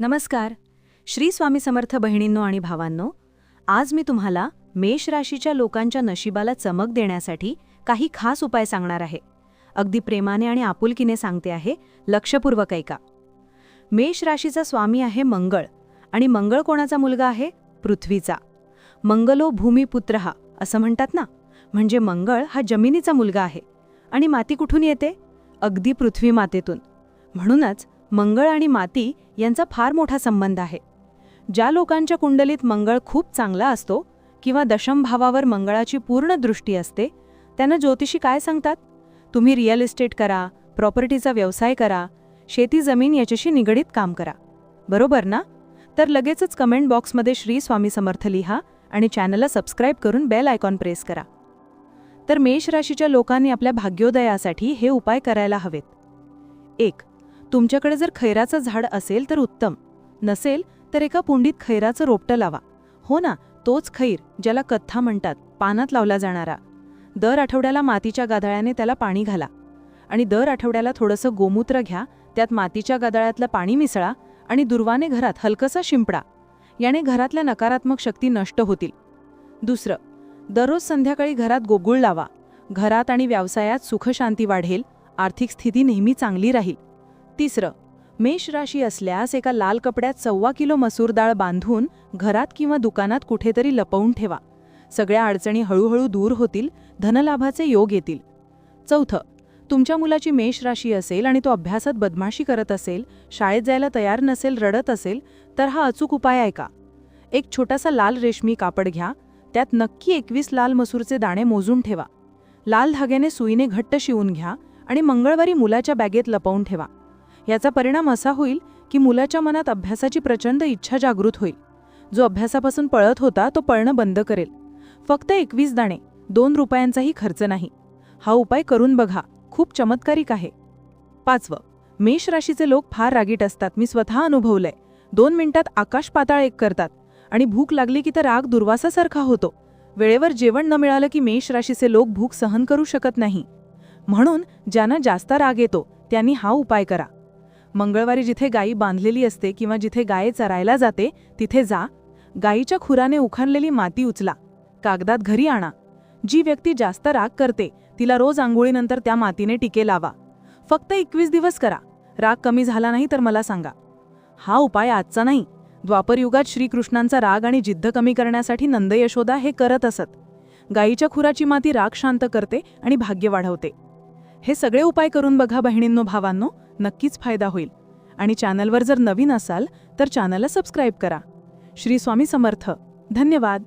नमस्कार. श्री स्वामी समर्थ बहिणींनो आणि भावांनो आज मी तुम्हाला मेष राशीच्या लोकांच्या नशिबाला चमक देण्यासाठी काही खास उपाय सांगणार आहे. अगदी प्रेमाने आणि आपुलकीने सांगते आहे लक्षपूर्वक ऐका. मेष राशीचा स्वामी आहे मंगळ आणि मंगळ कोणाचा मुलगा आहे? पृथ्वीचा. मंगलो भूमिपुत्र हा असं म्हणतात ना? म्हणजे मंगळ हा जमिनीचा मुलगा आहे. आणि माती कुठून येते? अगदी पृथ्वी मातेतून. म्हणूनच मंगळ आणि माती यांचा फार मोठा संबंध आहे. ज्या लोकांच्या कुंडलीत मंगळ खूप चांगला असतो किंवा दशम भावावर मंगळाची पूर्ण दृष्टी असते त्यांना ज्योतिषी काय सांगतात? तुम्ही रिअल इस्टेट करा प्रॉपर्टीचा व्यवसाय करा शेती जमीन याच्याशी निगडीत काम करा. बरोबर ना? तर लगेचच कमेंट बॉक्समध्ये श्री स्वामी समर्थ लिहा आणि चॅनलला सबस्क्राईब करून बेल आयकॉन प्रेस करा. तर मेष राशीच्या लोकांनी आपल्या भाग्योदयासाठी हे उपाय करायला हवेत. एक तुमच्याकडे जर खैराचं झाड असेल तर उत्तम. नसेल तर एका पुंडीत खैराचं रोपटं लावा. हो ना तोच खैर ज्याला कथ्था म्हणतात पानात लावला जाणारा. दर आठवड्याला मातीच्या गाधाळ्याने त्याला पाणी घाला. आणि दर आठवड्याला थोडंसं गोमूत्र घ्या त्यात मातीच्या गादळ्यातलं पाणी मिसळा आणि दुर्वाने घरात हलकसा शिंपडा. याने घरातल्या नकारात्मक शक्ती नष्ट होतील. दुसरं दररोज संध्याकाळी घरात गोगुळ लावा. घरात आणि व्यवसायात सुखशांती वाढेल. आर्थिक स्थिती नेहमी चांगली राहील. तिसरं मेष राशी असल्यास एका लाल कपड्यात सव्वा किलो मसूर डाळ बांधून घरात किंवा दुकानात कुठेतरी लपवून ठेवा. सगळ्या अडचणी हळूहळू दूर होतील धनलाभाचे योग येतील. चौथं तुमच्या मुलाची मेष राशी असेल आणि तो अभ्यासात बदमाशी करत असेल शाळेत जायला तयार नसेल रडत असेल तर हा अचूक उपाय ऐका एक छोटासा लाल रेशमी कापड घ्या त्यात नक्की एकवीस लाल मसूरचे दाणे मोजून ठेवा. लाल धाग्याने सुईने घट्ट शिवून घ्या आणि मंगळवारी मुलाच्या बॅगेत लपवून ठेवा. याचा परिणाम असा होईल की मुलाच्या मनात अभ्यासाची प्रचंड इच्छा जागृत होईल. जो अभ्यासापासून पळत होता तो पळणं बंद करेल. फक्त एकवीस दाणे दोन रुपयांचाही खर्च नाही. हा उपाय करून बघा खूप चमत्कारिक आहे. पाचवं मेष राशीचे लोक फार रागीट असतात. मी स्वतः अनुभवलंय. दोन मिनिटात आकाश पाताळ एक करतात. आणि भूक लागली की तर राग दुर्वासासारखा होतो. वेळेवर जेवण न मिळालं की मेष राशीचे लोक भूक सहन करू शकत नाही. म्हणून ज्यांना जास्त राग येतो त्यांनी हा उपाय करा. मंगळवारी जिथे गायी बांधलेली असते किंवा जिथे गाये चरायला जाते तिथे जा. गायीच्या खुराने उखाणलेली माती उचला. कागदात घरी आणा. जी व्यक्ती जास्त राग करते तिला रोज आंघोळीनंतर त्या मातीने टिके लावा. फक्त एकवीस दिवस करा. राग कमी झाला नाही तर मला सांगा. हा उपाय आजचा नाही. द्वापरयुगात श्रीकृष्णांचा राग आणि जिद्द कमी करण्यासाठी नंद यशोदा हे करत असत. गायीच्या खुराची माती राग शांत करते आणि भाग्य वाढवते. हे सगळे उपाय करून बघा बहिणींनो भावांनो. नक्कीच फायदा होईल. आणि चॅनलवर जर नवीन असाल तर चॅनलला सबस्क्राईब करा. श्री स्वामी समर्थ. धन्यवाद.